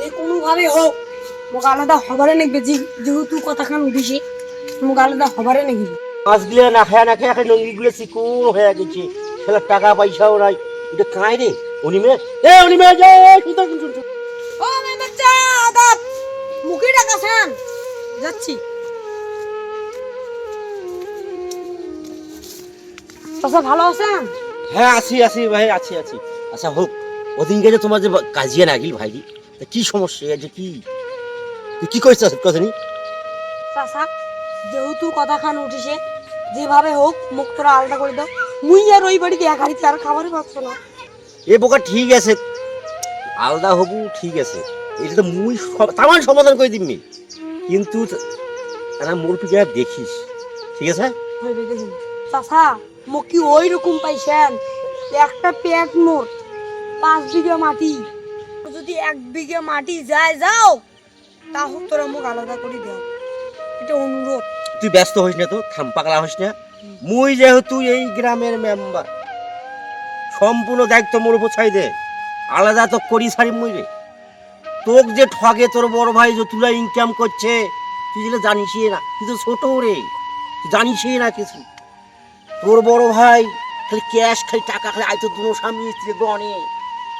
যে কোনোভাবে হোক মোক আলাদা হবারে নেকবে যে যেহেতু কথাখান উঠিছে মোক আলাদা হবারে নেকবে মাছগুলো না খায় না খায় নঙ্গিগুলো চিকুন হয়ে গেছে সেটা টাকা পয়সাও নাই। এটা কাঁই রে অনিমে এ অনিমে যে শুনতে শুনতে ও মে বাচ্চা আদাব। মুখে ডাকাছেন যাচ্ছি। চাচা ভালো আছেন? হ্যাঁ আছি আছি ভাই আছি আছি। আচ্ছা হোক ওদিনকে যে তোমার যে কাজিয়া নাগিল ভাই তা কি সমস্যা? আছে কি? তুই কি কথা নি চাচা যেহেতু কথাখান উঠিছে যেভাবে হোক মুখ তোরা আলাদা করে দাও। মুই আর ওই বাড়িতে এক হাড়িতে আর খাবারই পাচ্ছ না। এ বোকা ঠিক আছে। আলাদা হবু ঠিক আছে। এটা তো মুই তামান সমাধান করে দিবি কিন্তু তারা মোর পিকে দেখিস। ঠিক আছে? চাচা মোক কি ওই রকম পাইছেন। একটা পেট মোর পাঁচ বিঘা মাটি। যদি এক বিঘে মাটি যায়, যাও তাহলে তোরা মোক আলাদা করে দাও। এটা অনুরোধ। তুই ব্যস্ত হইস না তো, থাম, পাগলা হইস না। মুই যেহেতু এই গ্রামের মেম্বার সম্পূর্ণ দায়িত্ব মোর উপর ছাই দে। আলাদা তো করি সারি মুই রে। তোক যে ঠগে তোর বড় ভাই যে তুলা ইনকাম করছে, তুই যেটা জানিসই না, তুই তো ছোট রে। তুই জানিসই না কিছু। তোর বড় ভাই খালি ক্যাশ খালি টাকা, খালি আইতো দুনো স্বামী, স্ত্রী গনে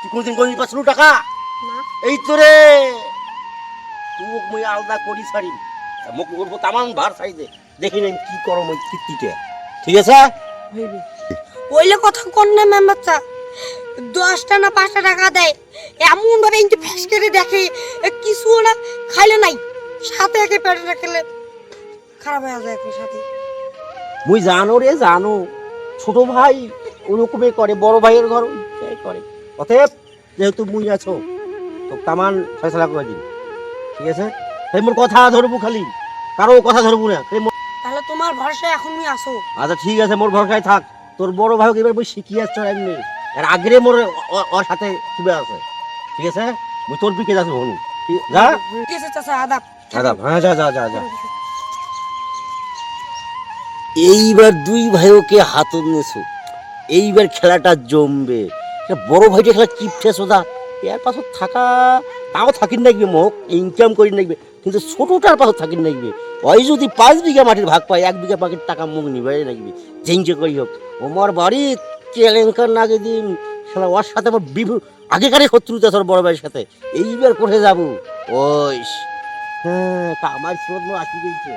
তুই কোনদিন গণি পাচ্ছিল টাকা? এই তো রে। তুই মুই আলাদা করি সারি মুখ করব তামান ভার সাই দে দেখি কি করো মই কীর্তিটা ঠিক আছে? ওইলে কথা কোন না ম্যাম বাচ্চা। দশটা না পাঁচটা টাকা দেয়। এমন ভাবে ইন্টু ফ্যাস করে দেখে। এ কিছু না খাইলে নাই। সাথে একে পেটে রাখলে খারাপ হয়ে যায় সাথে। মুই জানো রে জানো। ছোট ভাই ওরকমই করে বড় ভাইয়ের ঘর করে। অতএব যেহেতু মুই আছো তো তামান ফয়সলা করে দিন ঠিক আছে? তাই মোর কথা ধরবো খালি। কারও কথা ধরবো না তাহলে তোমার ভরসা এখনই আসো আচ্ছা ঠিক আছে মোর ভরসায় থাক। তোর বড় ভাইকে এবার মুই শিখিয়ে আসছো এমনি। আর আগ্রে মোর ওর সাথে শুবে আছে। ঠিক আছে? মুই তোর পিকে যাচ্ছি হনু যা। ঠিক আছে চাচা আদাব। দাদা হ্যাঁ যা যা যা যা। এইবার দুই ভাইওকে হাতত নেছো? এইবার খেলাটা জমবে। বড় ভাইটা খেলা কিপটে সোদা এর পাছত থাকা, তাও থাকিন নাকবে মোক? ইনকাম করি নাকবে কিন্তু ছোটটার পাছত থাকিন নাকবে ওই যদি পাঁচ বিঘা মাটির ভাগ পায়, এক বিঘা মাটির টাকা মুখ নিবে নাকবে চেঞ্জে করি হোক। ওমর বাড়ি কেলেঙ্কার নাগে দিন? খেলা ওর সাথে আমার বিভু আগেকারই শত্রুতা তোর বড় ভাইয়ের সাথে। এইবার কোথায় যাব? ওই হ্যাঁ তা আমার স্রোত আসি গেছে